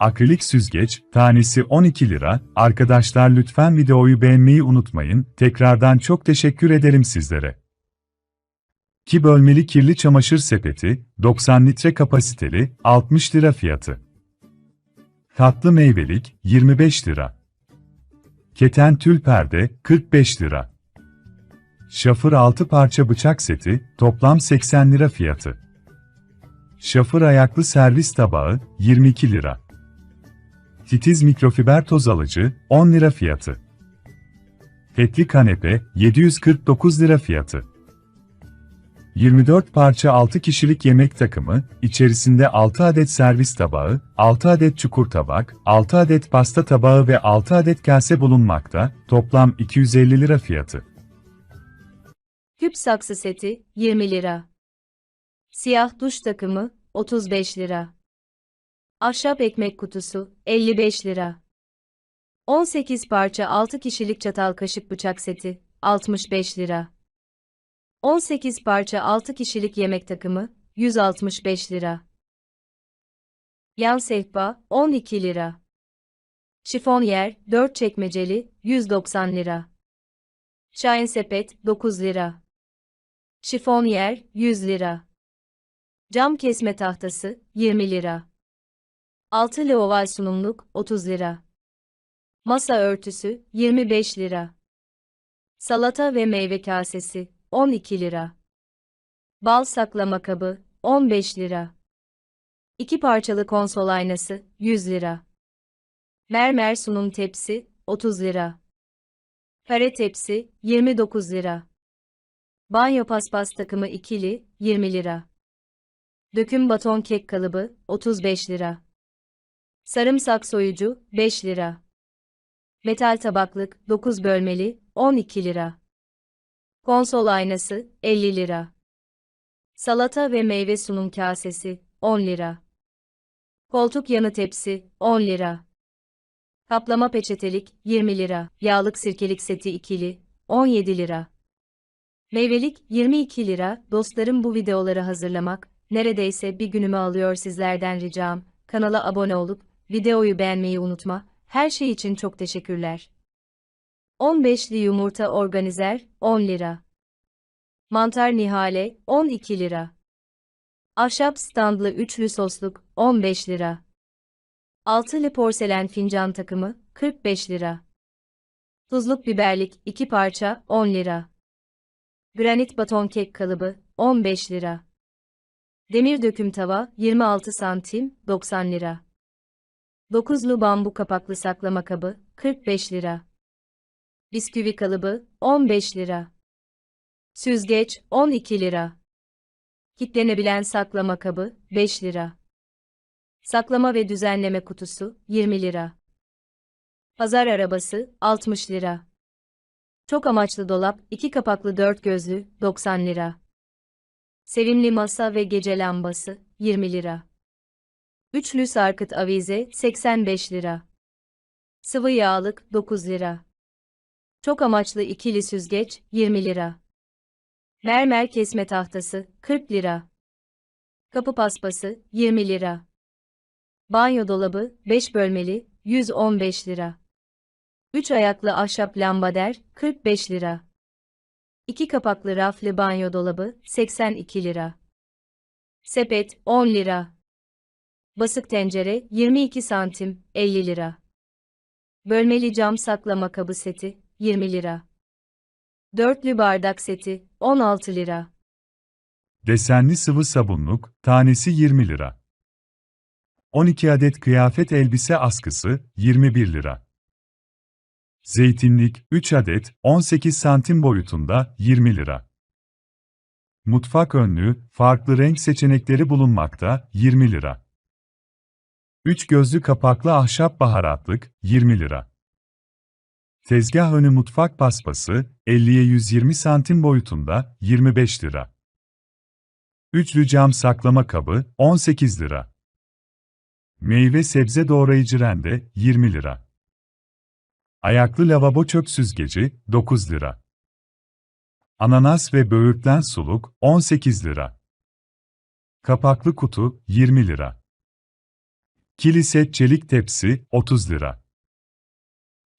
Akrilik süzgeç, tanesi 12 lira. Arkadaşlar lütfen videoyu beğenmeyi unutmayın. Tekrardan çok teşekkür ederim sizlere. 2 bölmeli kirli çamaşır sepeti, 90 litre kapasiteli, 60 lira fiyatı. Tatlı meyvelik, 25 lira. Keten tül perde, 45 lira. Şafır 6 parça bıçak seti, toplam 80 lira fiyatı. Şafır ayaklı servis tabağı, 22 lira. Titiz mikrofiber toz alıcı, 10 lira fiyatı. Petli kanepe, 749 lira fiyatı. 24 parça 6 kişilik yemek takımı, içerisinde 6 adet servis tabağı, 6 adet çukur tabak, 6 adet pasta tabağı ve 6 adet kase bulunmakta, toplam 250 lira fiyatı. Küp saksı seti 20 lira. Siyah duş takımı 35 lira. Ahşap ekmek kutusu 55 lira. 18 parça 6 kişilik çatal kaşık bıçak seti 65 lira. 18 parça 6 kişilik yemek takımı 165 lira. Yan sehpa 12 lira. Şifonyer 4 çekmeceli 190 lira. Şahin sepet 9 lira. Şifonyer 100 lira. Cam kesme tahtası 20 lira. Altılı oval sunumluk 30 lira. Masa örtüsü 25 lira. Salata ve meyve kasesi 12 lira. Bal saklama kabı 15 lira. İki parçalı konsol aynası 100 lira. Mermer sunum tepsi 30 lira. Kare tepsi 29 lira. Banyo paspas takımı ikili 20 lira. Döküm baton kek kalıbı 35 lira. Sarımsak soyucu 5 lira. Metal tabaklık 9 bölmeli 12 lira. Konsol aynası 50 lira. Salata ve meyve sunum kasesi 10 lira. Koltuk yanı tepsi 10 lira. Kaplama peçetelik 20 lira. Yağlık sirkelik seti ikili 17 lira. Meyvelik 22 lira. Dostlarım bu videoları hazırlamak neredeyse bir günümü alıyor sizlerden ricam. Kanala abone olup videoyu beğenmeyi unutma. Her şey için çok teşekkürler. 15'li yumurta organizer 10 lira. Mantar nihale 12 lira. Ahşap standlı üçlü sosluk 15 lira. Altılı porselen fincan takımı 45 lira. Tuzluk biberlik 2 parça 10 lira. Granit baton kek kalıbı 15 lira. Demir döküm tava 26 santim 90 lira. Dokuzlu bambu kapaklı saklama kabı 45 lira. Bisküvi kalıbı 15 lira. Süzgeç 12 lira. Kitlenebilen saklama kabı 5 lira. Saklama ve düzenleme kutusu 20 lira. Pazar arabası 60 lira. Çok amaçlı dolap 2 kapaklı 4 gözlü 90 lira. Sevimli masa ve gece lambası 20 lira. Üçlü sarkıt avize 85 lira. Sıvı yağlık 9 lira. Çok amaçlı ikili süzgeç 20 lira. Mermer kesme tahtası 40 lira. Kapı paspası 20 lira. Banyo dolabı 5 bölmeli 115 lira. 3 ayaklı ahşap lambader 45 lira. 2 kapaklı raflı banyo dolabı 82 lira. Sepet 10 lira. Basık tencere 22 santim 50 lira. Bölmeli cam saklama kabı seti 20 lira. Dörtlü bardak seti 16 lira. Desenli sıvı sabunluk, tanesi 20 lira. 12 adet kıyafet elbise askısı, 21 lira. Zeytinlik, 3 adet, 18 santim boyutunda, 20 lira. Mutfak önlüğü, farklı renk seçenekleri bulunmakta, 20 lira. 3 gözlü kapaklı ahşap baharatlık, 20 lira. Tezgah önü mutfak paspası, 50'ye 120 santim boyutunda, 25 lira. Üçlü cam saklama kabı, 18 lira. Meyve sebze doğrayıcı rende, 20 lira. Ayaklı lavabo çöp süzgeci, 9 lira. Ananas ve böğürtlen suluk, 18 lira. Kapaklı kutu, 20 lira. Kiliset çelik tepsi 30 lira.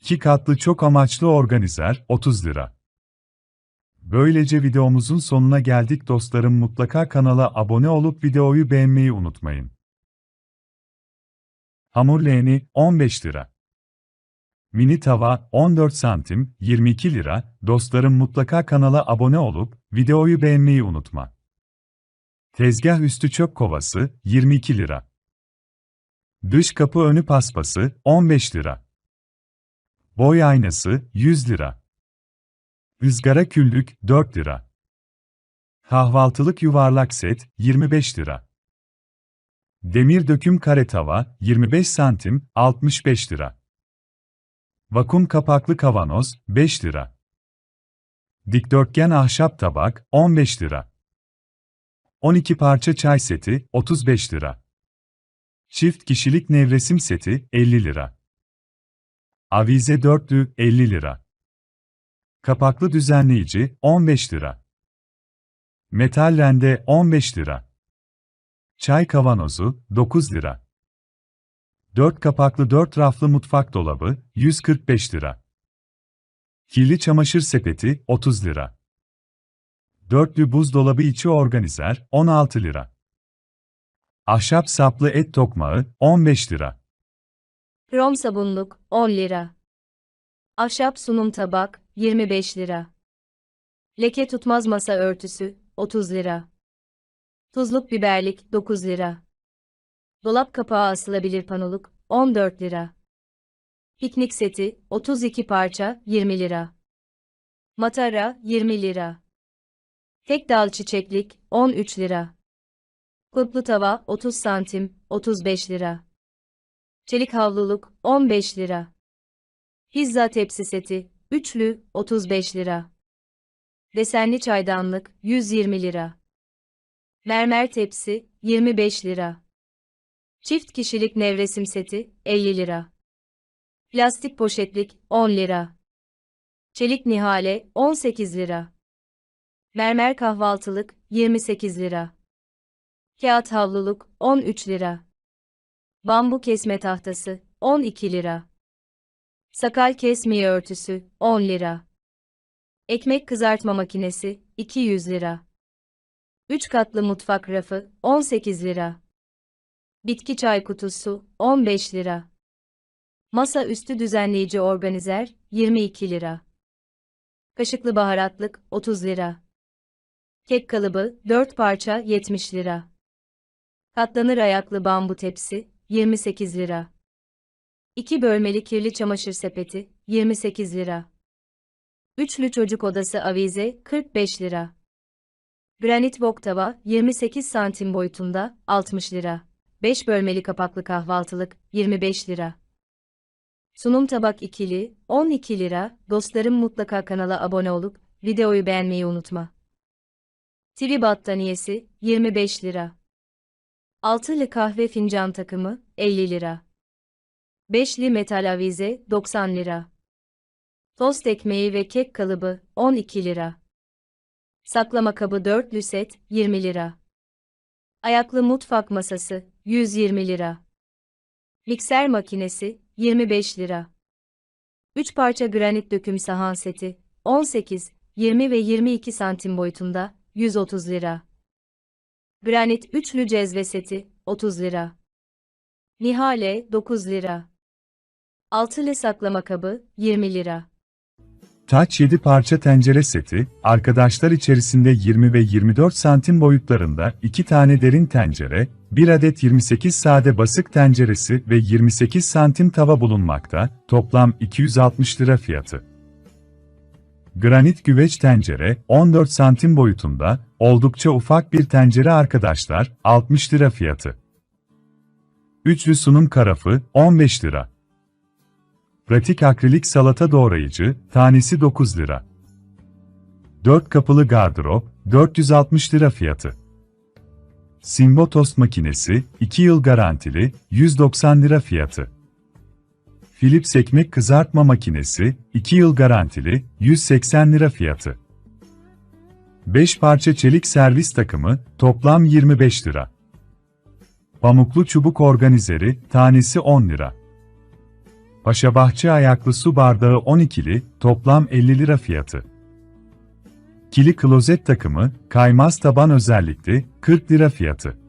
2 katlı çok amaçlı organizer 30 lira. Böylece videomuzun sonuna geldik dostlarım mutlaka kanala abone olup videoyu beğenmeyi unutmayın. Hamur leğeni 15 lira. Mini tava 14 santim 22 lira. Dostlarım mutlaka kanala abone olup videoyu beğenmeyi unutma. Tezgah üstü çöp kovası 22 lira. Dış kapı önü paspası 15 lira. Boy aynası 100 lira. Izgara küllük 4 lira. Kahvaltılık yuvarlak set 25 lira. Demir döküm kare tava 25 santim 65 lira. Vakum kapaklı kavanoz 5 lira. Dikdörtgen ahşap tabak 15 lira. 12 parça çay seti 35 lira. Çift kişilik nevresim seti 50 lira. Avize dörtlü 50 lira. Kapaklı düzenleyici 15 lira. Metal rende 15 lira. Çay kavanozu 9 lira. 4 kapaklı 4 raflı mutfak dolabı 145 lira. Kirli çamaşır sepeti 30 lira. Dörtlü buzdolabı içi organizer 16 lira. Ahşap saplı et tokmağı 15 lira. Krom sabunluk 10 lira. Ahşap sunum tabak 25 lira. Leke tutmaz masa örtüsü 30 lira. Tuzluk biberlik 9 lira. Dolap kapağı asılabilir panoluk 14 lira. Piknik seti 32 parça 20 lira. Matara 20 lira. Tek dal çiçeklik 13 lira. Kulplu tava 30 santim 35 lira. Çelik havluluk 15 lira. Pizza tepsi seti üçlü 35 lira. Desenli çaydanlık 120 lira. Mermer tepsi 25 lira. Çift kişilik nevresim seti 50 lira. Plastik poşetlik 10 lira. Çelik nihale 18 lira. Mermer kahvaltılık 28 lira. Kağıt havluluk 13 lira. Bambu kesme tahtası 12 lira. Sakal kesmeye örtüsü 10 lira. Ekmek kızartma makinesi 200 lira. 3 katlı mutfak rafı 18 lira. Bitki çay kutusu 15 lira. Masa üstü düzenleyici organizer 22 lira. Kaşıklı baharatlık 30 lira. Kek kalıbı 4 parça 70 lira. Katlanır ayaklı bambu tepsi 28 lira. 2 bölmeli kirli çamaşır sepeti 28 lira. Üçlü çocuk odası avize 45 lira. Granit wok tava 28 santim boyutunda 60 lira. 5 bölmeli kapaklı kahvaltılık 25 lira. Sunum tabak ikili 12 lira. Dostlarım mutlaka kanala abone olup videoyu beğenmeyi unutma. TV battaniyesi 25 lira. Altılı kahve fincan takımı 50 lira. Beşli metal avize 90 lira. Tost ekmeği ve kek kalıbı 12 lira. Saklama kabı dörtlü set 20 lira. Ayaklı mutfak masası 120 lira. Mikser makinesi 25 lira. 3 parça granit döküm sahan seti 18, 20 ve 22 santim boyutunda 130 lira. Granit üçlü cezve seti 30 lira. Nihale 9 lira. Altılı saklama kabı 20 lira. Taç 7 parça tencere seti, arkadaşlar içerisinde 20 ve 24 santim boyutlarında 2 tane derin tencere, 1 adet 28 sade basık tenceresi ve 28 santim tava bulunmakta, toplam 260 lira fiyatı. Granit güveç tencere, 14 santim boyutunda, oldukça ufak bir tencere arkadaşlar, 60 lira fiyatı. Üçlü sunum karafı, 15 lira. Pratik akrilik salata doğrayıcı, tanesi 9 lira. 4 kapılı gardırop, 460 lira fiyatı. Simbo tost makinesi, 2 yıl garantili, 190 lira fiyatı. Philips ekmek kızartma makinesi, 2 yıl garantili, 180 lira fiyatı. 5 parça çelik servis takımı, toplam 25 lira. Pamuklu çubuk organizeri, tanesi 10 lira. Paşabahçe ayaklı su bardağı 12'li, toplam 50 lira fiyatı. Kili klozet takımı, kaymaz taban özellikli, 40 lira fiyatı.